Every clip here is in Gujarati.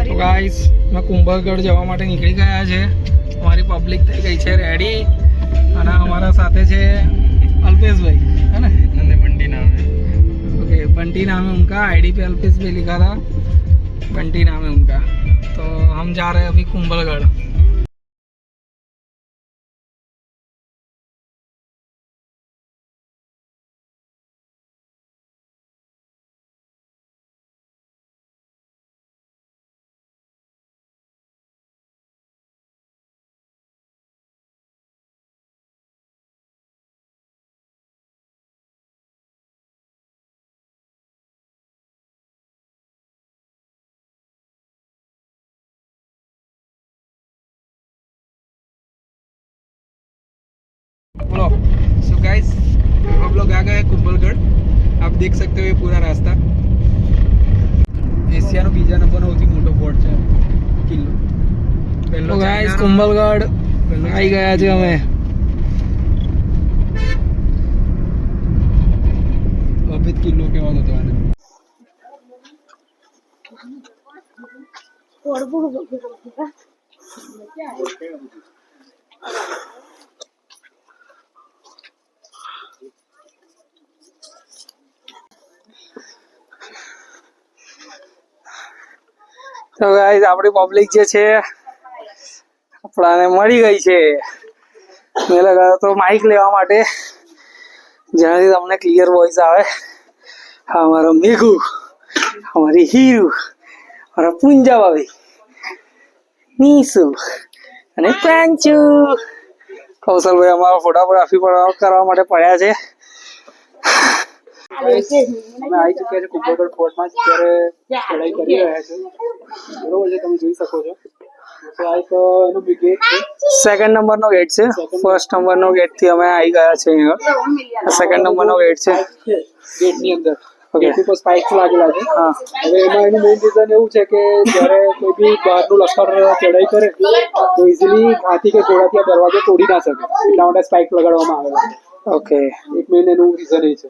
તો ગાઈસ અમે કુંભલગઢ જવા માટે નીકળી ગયા છે અમારી પબ્લિક થઈ ગઈ છે રેડી અને અમારા સાથે છે અલ્પેશભાઈ है ना नंदे बंडी नाम है ओके बंटी नाम है उनका आईडी पे अल्पेश भी लिखा था बंटी नाम है उनका तो हम जा रहे हैं अभी कुंभलगढ़ बोलो सो गाइस हम लोग आ गए हैं कुंभलगढ़ आप देख सकते हो ये पूरा रास्ता એશિયાનો બીજા નંબરનો સૌથી મોટો ફોર્ટ છે કિલ્લો પહેલો तो गाइस ચાઇનાનો, कुंभलगढ़ પહેલો आई गया છે અમે અભિત કિલ્લો કહેવાતો હતો આને તો ગાઈઝ આપણી પબ્લિક જે છે, આપણાને મળી ગઈ છે. મેં લગાવ્યો તો માઇક લેવા માટે. જેનાથી તમને ક્લિયર વોઇસ આવે. અમારો મેઘુ અમારી હીરુ અમારા પૂંજા ભાભી, નીસુ અને પ્રાંચુ કૌશલભાઈ અમારા ફોટોગ્રાફી કરવા માટે પડ્યા છે. અમે આવી ચૂક્યા છે કુંભલગઢ ફોર્ટમાં અત્યારે ચડાઈ કરી રહ્યા છે. બરોબર છે તમે જોઈ શકો છો. તો આ એક ગેટ છે. સેકન્ડ નંબરનો ગેટ છે. ફર્સ્ટ નંબરનો ગેટથી અમે આવી ગયા છે અહીંયા. સેકન્ડ નંબરનો ગેટ છે. ગેટ ગેટની અંદર. ગેટ ઉપર સ્પાઇક્સ લાગેલા છે. હા. હવે એમાં એનું મેઇન રીઝન એવું છે કે જ્યારે કોઈ બી બહારનું લશ્કર ચડાઈ કરે તો ઇઝીલી હાથી કે ઘોડાથી આ દરવાજો તોડી ના શકે. એટલા માટે સ્પાઇક લગાડવામાં આવે ઓકે એક મેઇન એનું રીઝન એ છે.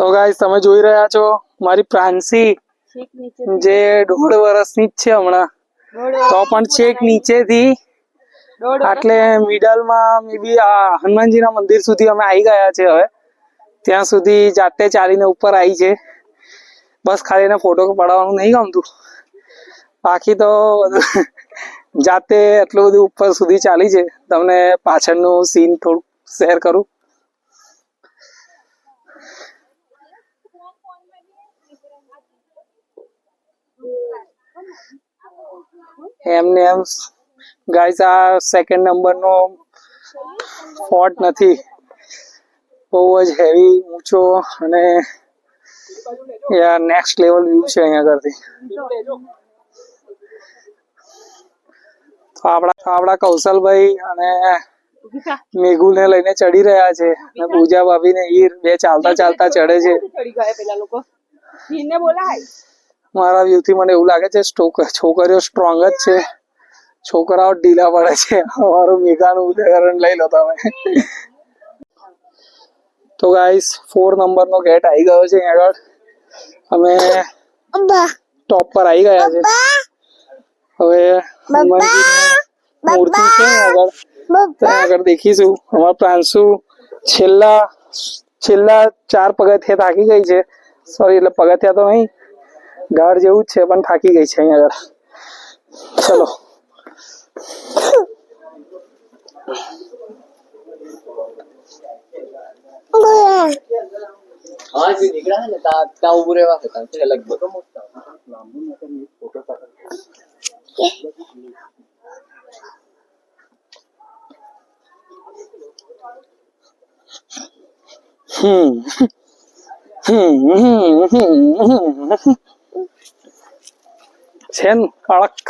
તો ગાઈસ તમે જોઈ રહ્યા છો મારી પ્રાંસી જે દોઢ વર્ષની જ છે હમણાં. તો પણ છેક નીચેથી એટલે મિડલમાં મે બી આ હનુમાનજીના મંદિર સુધી અમે આવી ગયા છે હવે. ત્યાં સુધી જાતે ચાલીને ઉપર આવી છે. બસ ખાલી એને ફોટો પડાવવાનું નહીં ગમતું. બાકી તો જાતે એટલું બધું ઉપર સુધી ચાલી છે. તમને પાછળનું સીન થોડુંક શેર કરું. એમને એમ ગાઈસ આ સેકન્ડ નંબરનો ફોટ નથી. બહુ જ હેવી ઊંચો અને યાર નેક્સ્ટ લેવલ વ્યૂ છે અહીંયા આગળથી. તો આપણા આપણા કૌશલભાઈ અને મેઘુને લઈને ચડી રહ્યા છે અને પૂજા ભાભી ને ઈર બે ચાલતા ચાલતા ચડે છે. ચડી મારા વ્યૂ થી મને એવું લાગે છે છોકરીઓ સ્ટ્રોંગ જ છે. છોકરાઓ ઢીલા પડે છે. અમારું મેઘાનું ઉદાહરણ લઈ લો તમે. તો ગાઈસ ફોર નંબર નો ગેટ આવી ગયો છે આગળ. અમે ટોપ પર આવી ગયા છે. હવે મૂર્તિ છે આગળ. ત્યાં આગળ દેખીશું. અમારા પ્રાંશુ છેલ્લા છેલ્લા ચાર પગથિયા થાકી ગઈ છે. સોરી એટલે પગથિયા તો નહીં. ગાઢ જેવું જ છે પણ થાકી ગઈ છે અહીંયા આગળ ચલો હા જે નીકળ્યા ને ત્યાં ત્યાં ઉભું રહેવા હતા છે લગભગ હમ હમ હમ હમ હમ. છે ને કડક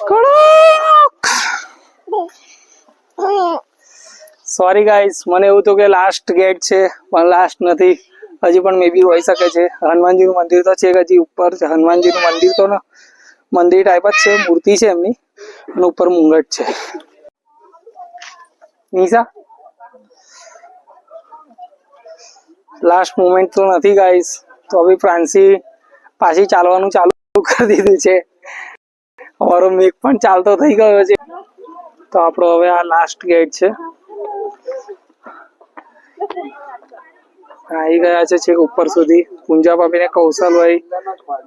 કડક સોરી ગાઈસ મને એવું હતું કે લાસ્ટ ગેટ છે પણ લાસ્ટ નથી હજી પણ મે બી હોઈ શકે છે હનુમાનજીનું મંદિર તો છે જ હજી ઉપર. છે હનુમાનજીનું મંદિર તો ને મંદિર ટાઈપ જ છે મૂર્તિ છે એમની અને ઉપર મુંગટ છે. નિશા લાસ્ટ મુમેન્ટ તો નથી ગાઈસ તો હવે ફ્રાન્સી પાછી ચાલવાનું ચાલુ કરી દીધું છે. અમારો મેક પણ ચાલતો થઈ ગયો છે. તો આપણો હવે આ લાસ્ટ ગેટ છે. આવી ગયા છે છેક ઉપર સુધી. પૂંજા ભાભી ને કૌશલભાઈ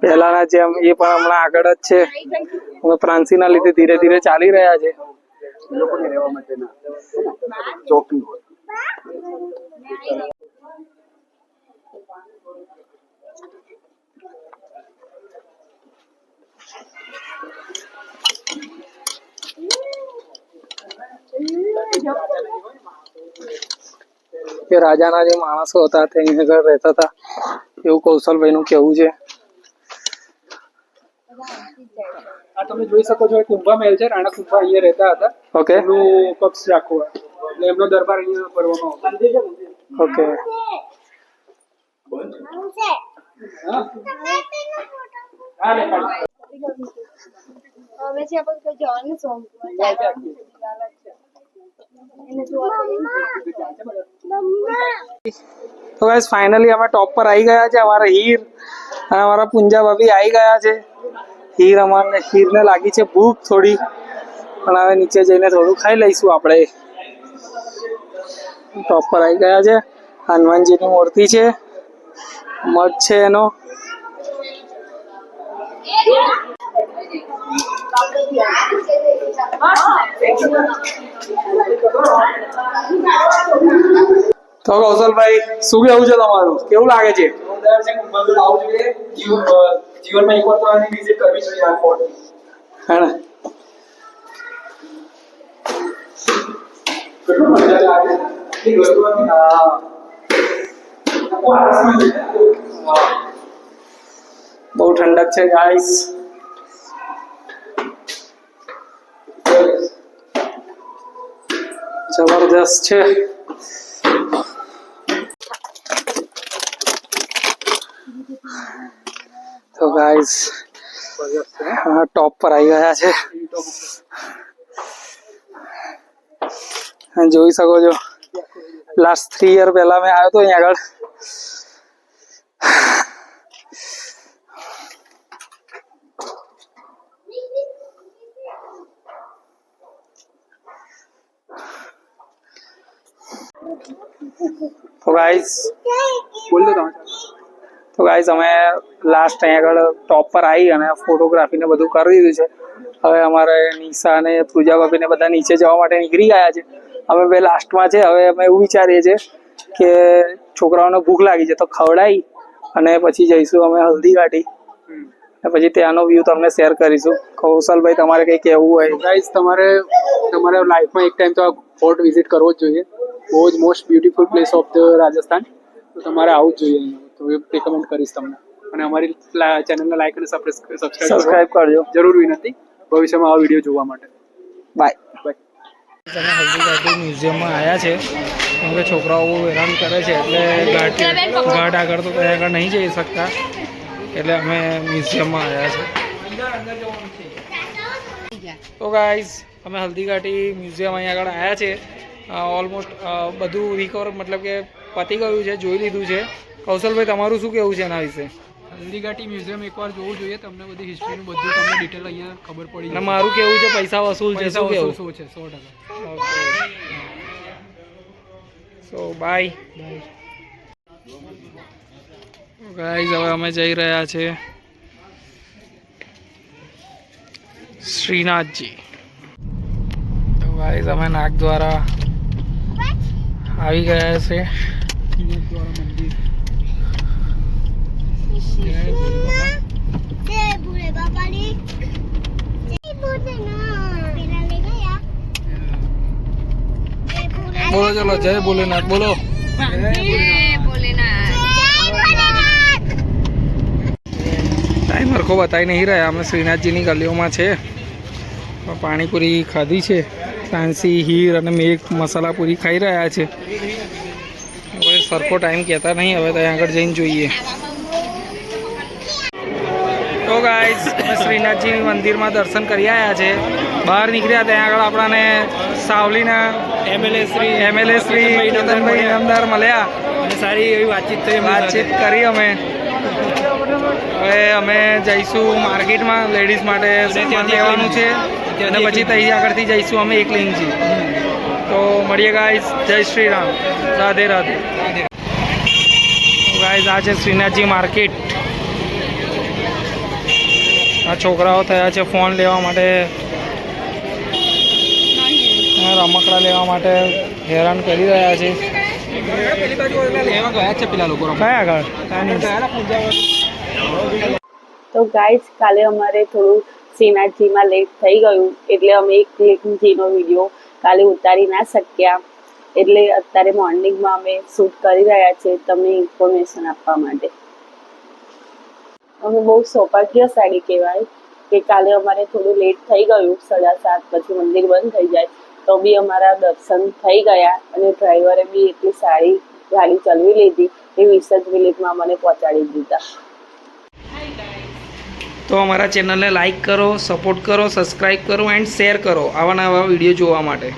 પહેલાના જેમ એ પણ હમણાં આગળ જ છે. હવે પ્રાંસીના લીધે ધીરે ધીરે ચાલી રહ્યા છે. કે રાજાના જે માણસો હતા તેની આગળ રહેતા હતા એવું કૌશલભાઈ નું કેવું છે. આ તમે જોઈ શકો છો એ કુંભા મહેલ છે રાણા કુંભા અહીંયા રહેતા હતા. ઓકે. એમનું પક્ષ રાખવું. એટલે એમનો દરબાર અહીંયા ભરવામાં આવતો ઓકે. હા. તો ગાઈસ ફાઇનલી અમે ટોપ પર આવી ગયા છે, અમારા હીર અમારા પુંજા ભાભી આવી ગયા છે. હીર અમારને, હીરને લાગી છે ભૂખ થોડી, પણ હવે નીચે જઈને થોડું ખાઈ લઈશું આપણે. ટોપ પર આવી ગયા છે. હનુમાનજીની મૂર્તિ છે. મગ છે એનો. તો કૌશલભાઈ શું કેવું છે તમારું કેવું લાગે છે જોરદાર છે કુંભાનું આવવું જોઈએ જીવન અ, જીવનમાં એકવાર તો આની વિઝિટ કરવી જોઈએ આ ફોર્ટ હે ને કેટલું મજા લાગે એ વસ્તુઓની હા આખું આસમાન છે. બહુ ઠંડક છે ગાઈસ જબરદસ્ત છે તો ગાઈસ ટોપ પર આવી ગયા છે અને જોઈ શકો છો લાસ્ટ થ્રી યર પહેલા મેં આવ્યો હતો અહીંયા આગળ તો ગાઈસ બોલ દો તમે. તો ગાઈઝ અમે લાસ્ટ અહીંયા આગળ ટોપ પર આવી અને ફોટોગ્રાફી ને બધું કરી દીધું છે. હવે અમારે નિશા અને પૂજા ભાભી ને બધા નીચે જવા માટે નીકળી ગયા છે. અમે બે લાસ્ટમાં છે. હવે અમે એવું વિચારીએ છીએ કે છોકરાઓને ભૂખ લાગી છે તો ખવડાવી અને પછી જઈશું અમે હલ્દી ઘાટી અને પછી ત્યાંનો વ્યૂ તમને શેર કરીશું. કૌશલભાઈ તમારે કંઈ કહેવું હોય? ગાઈઝ તમારે તમારે લાઈફમાં એક ટાઈમ તો આ ફોર્ટ વિઝિટ કરવો જ જોઈએ. બહુ જ most beautiful place of the Rajasthan. તો તમારે આવું જ જોઈએ તો એ રેકમેન્ડ કરીશ તમને. અને અમારી ચેનલને લાઈક અને સબસ્ક્રાઈબ સબસ્ક્રાઈબ કરજો. જરૂર વિનંતી ભવિષ્યમાં આ વીડિયો જોવા માટે. બાય બાય અમે હલ્દીઘાટી મ્યુઝિયમમાં આવ્યા છે. કેમ કે છોકરાઓ બહુ હેરાન કરે છે એટલે ઘાટ ગાઢ આગળ તો ત્યાં આગળ નહીં જઈ શકતા. એટલે અમે મ્યુઝિયમમાં આવ્યા છે. તો ગાઈઝ અમે હલ્દીઘાટી મ્યુઝિયમ અહીંયા આગળ આવ્યા છે. ઓલમોસ્ટ બધું રિકવર મતલબ કે પતી ગયું છે જોઈ લીધું છે. કૌશલભાઈ તમારું શું કહેવું છે એના વિશે? હલ્દીઘાટી મ્યુઝિયમ એકવાર જોવું જોઈએ તમને બધી હિસ્ટ્રીનું બધું તમને ડિટેલ અહીંયા ખબર પડી જાય મારું કેવું છે પૈસા વસૂલ છે શું કેવું? શું છે સો ટકા. સો બાય ગાઈઝ હવે અમે જઈ રહ્યા છે શ્રીનાથજી. તો ગાઈઝ અમે નાગ દ્વારા આવી ગયા છે. બોલો, ચલો, જય ભોલેનાથ, બોલો. ટાઈમર હરખો બતાવી નહીં રહ્યા અમે શ્રીનાથજીની ગલીઓમાં છે. પાણીપુરી ખાધી છે. ફાન્સી હીર અને મેઘ મસાલા પૂરી ખાઈ રહ્યા છે. હવે સરખો ટાઈમ કહેતા નહીં હવે ત્યાં આગળ જઈને જોઈએ. તો ગાય શ્રીનાથજી મંદિરમાં દર્શન કરી આવ્યા છે. બહાર નીકળ્યા ત્યાં આગળ આપણાને સાવલીના એમએલએ શ્રી એમએલએ શ્રી ઇનામદાર મળ્યા. અને સારી એવી વાતચીત થઈ વાતચીત કરી અમે. હવે અમે જઈશું માર્કેટમાં લેડીઝ માટે સામાન લેવાનું છે. અને પછી ત્યાં આગળથી જઈશું અમે એક લીંગજી તો મળીએ ગાઈઝ જય શ્રી રામ. રાધે રાધે. ગાઈઝ આ છે શ્રીનાથજી માર્કેટ આ છોકરાઓ થયા છે ફોન લેવા માટે. રમકડા લેવા માટે હેરાન કરી રહ્યા છે. કયા આગળ તો ગાઈસ કાલે અમારે થોડું શ્રીનાથજીમાં લેટ થઈ ગયું, એટલે અમે એક લેટજીનો વીડિયો કાલે ઉતારી ના શક્યા. એટલે અત્યારે મોર્નિંગમાં અમે શૂટ કરી રહ્યા છીએ તમને ઇન્ફોર્મેશન આપવા માટે. અમે બહુ સૌભાગ્યશાળી કહેવાય કે કાલે અમારે થોડું લેટ થઈ ગયું, સાડા સાત પછી મંદિર બંધ થઈ જાય. તો બી અમારા દર્શન થઈ ગયા અને ડ્રાઈવરે બી એટલી સારી ગાડી ચલાવી લીધી એ વિસર્જ વિલેજમાં મને પહોંચાડી દીધા. તો અમારા ચેનલને લાઈક કરો, સપોર્ટ કરો, સબસ્ક્રાઈબ કરો, એન્ડ શેર કરો આવા નવા વીડિયો જોવા માટે.